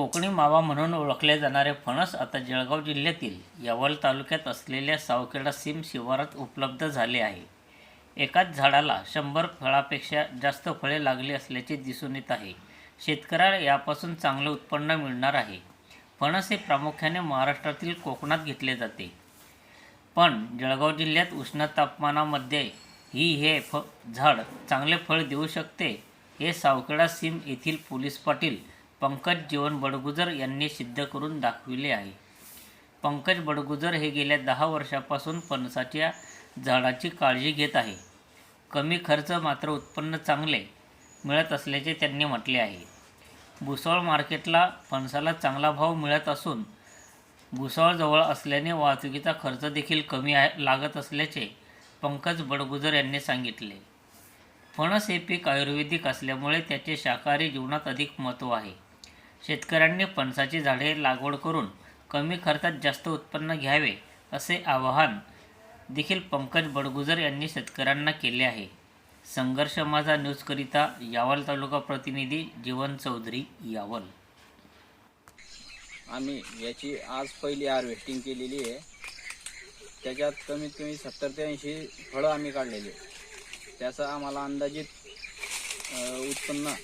कोकणी मावा म्हणून ओळखले जाणारे फणस आता जळगाव जिल्ह्यातील यावल तालुक्यात असलेल्या सावखेडा सीम शिवारात उपलब्ध झाले आहे. एकाच झाडाला शंभर फळापेक्षा जास्त फळे लागली असल्याचे दिसून येत आहे. शेतकऱ्याला यापासून चांगले उत्पन्न मिळणार आहे. फणस हे प्रामुख्याने महाराष्ट्रातील कोकणात घेतले जाते. पण जळगाव जिल्ह्यात उष्ण तापमानामध्ये ही हे फ झाड चांगले फळ देऊ शकते हे सावखेडा सीम येथील पोलीस पाटील पंकज जीवन बडगुजर यांनी सिद्ध करून दाखविले आहे. पंकज बडगुजर हे गेल्या दहा वर्षापासून फणसाच्या झाडाची काळजी घेत आहे. कमी खर्च मात्र उत्पन्न चांगले मिळत असल्याचे त्यांनी म्हटले आहे. भुसावळ मार्केटला फणसाला चांगला भाव मिळत असून भुसावळजवळ असल्याने वाहतुकीचा खर्च देखील कमी आहे लागत असल्याचे पंकज बडगुजर यांनी सांगितले. फणस हे पीक आयुर्वेदिक असल्यामुळे त्याचे शाकाहारी जीवनात अधिक महत्त्व आहे. शेतकऱ्यांनी फणसाची झाडे लागवड करून कमी खर्चात जास्त उत्पन्न घ्यावे असे आवाहन देखील पंकज बडगुजर यांनी शेतकऱ्यांना केले आहे. संघर्ष माझा न्यूजकरिता यावल तालुका प्रतिनिधी जीवन चौधरी यावल. आम्ही याची आज पहिली हार्वेस्टिंग केलेली आहे. त्याच्यात कमीत कमी सत्तर ते ऐंशी फळं आम्ही काढलेली त्याचा त्याचं आम्हाला अंदाजित उत्पन्न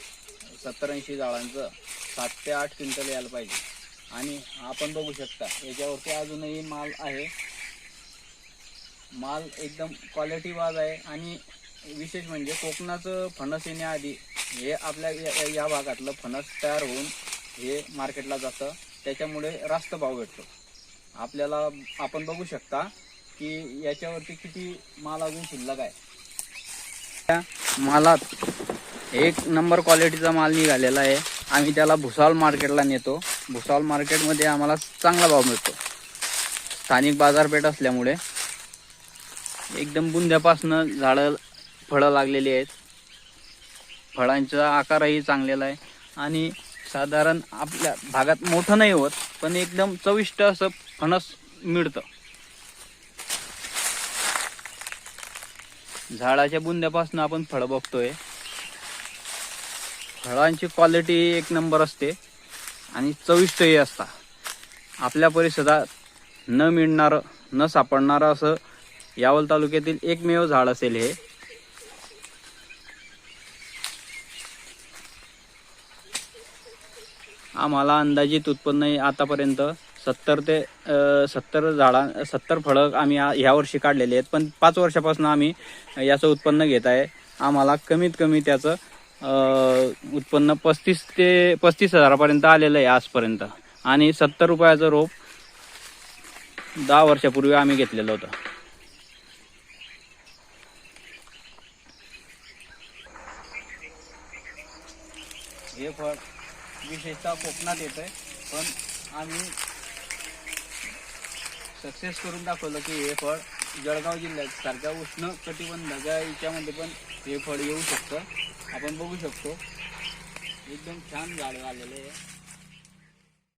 सत्तर ऐंशी झाडांचं सात ते आठ क्विंटल यायला पाहिजे. आणि आपण बघू शकता याच्यावरती अजूनही माल आहे. माल एकदम क्वालिटी वाज आहे आणि विशेष म्हणजे कोकणाचं फणस येण्याआधी हे आपल्या या- या भागातलं फणस तयार होऊन हे मार्केटला जातं. त्याच्यामुळे रास्त भाव भेटतो. आपल्याला आपण बघू शकता की याच्यावरती किती माल अजून शिल्लक आहे. त्या मालात एक नंबर क्वालिटीचा माल निघालेला आहे. आम्ही त्याला भुसावळ मार्केटला नेतो. भुसावळ मार्केटमध्ये आम्हाला चांगला भाव मिळतो. स्थानिक बाजारपेठ असल्यामुळे एकदम बुंद्यापासनं झाडं फळं लागलेली आहेत. फळांचा आकारही चांगलेला आहे. आणि साधारण आपल्या भागात मोठं नाही होत पण एकदम चविष्ट असं फणस मिळतं. झाडाच्या बुंद्यापासून आपण फळं बघतोय. फळांची क्वालिटी एक नंबर असते. आणि चविष्टही असता. आपल्या परिसरात न मिळणारं न सापडणारं असं यावल तालुक्यातील एकमेव झाड असेल हे. आम्हाला अंदाजित उत्पन्न आतापर्यंत सत्तर ते सत्तर झाडा सत्तर फळं आम्ही ह्या वर्षी काढलेले आहेत. पण पाच वर्षापासून आम्ही याचं उत्पन्न घेत आहे. आम्हाला कमीत कमी त्याचं उत्पन्न पस्तीस ते पस्तीस हजारापर्यंत आलेलं आहे आजपर्यंत. आणि सत्तर रुपयाचं रोप दहा वर्षापूर्वी आम्ही घेतलेलं होतं. हे फळ विशेषतः कोकणात येत आहे पण आम्ही सक्सेस करून दाखवलं की हे फळ जळगाव जिल्ह्यात सारख्या उष्ण कटिबंधाच्या याच्यामध्ये पण हे फळ येऊ शकतं. आपण बघू शकतो. एकदम छान झाड आलेलं आहे.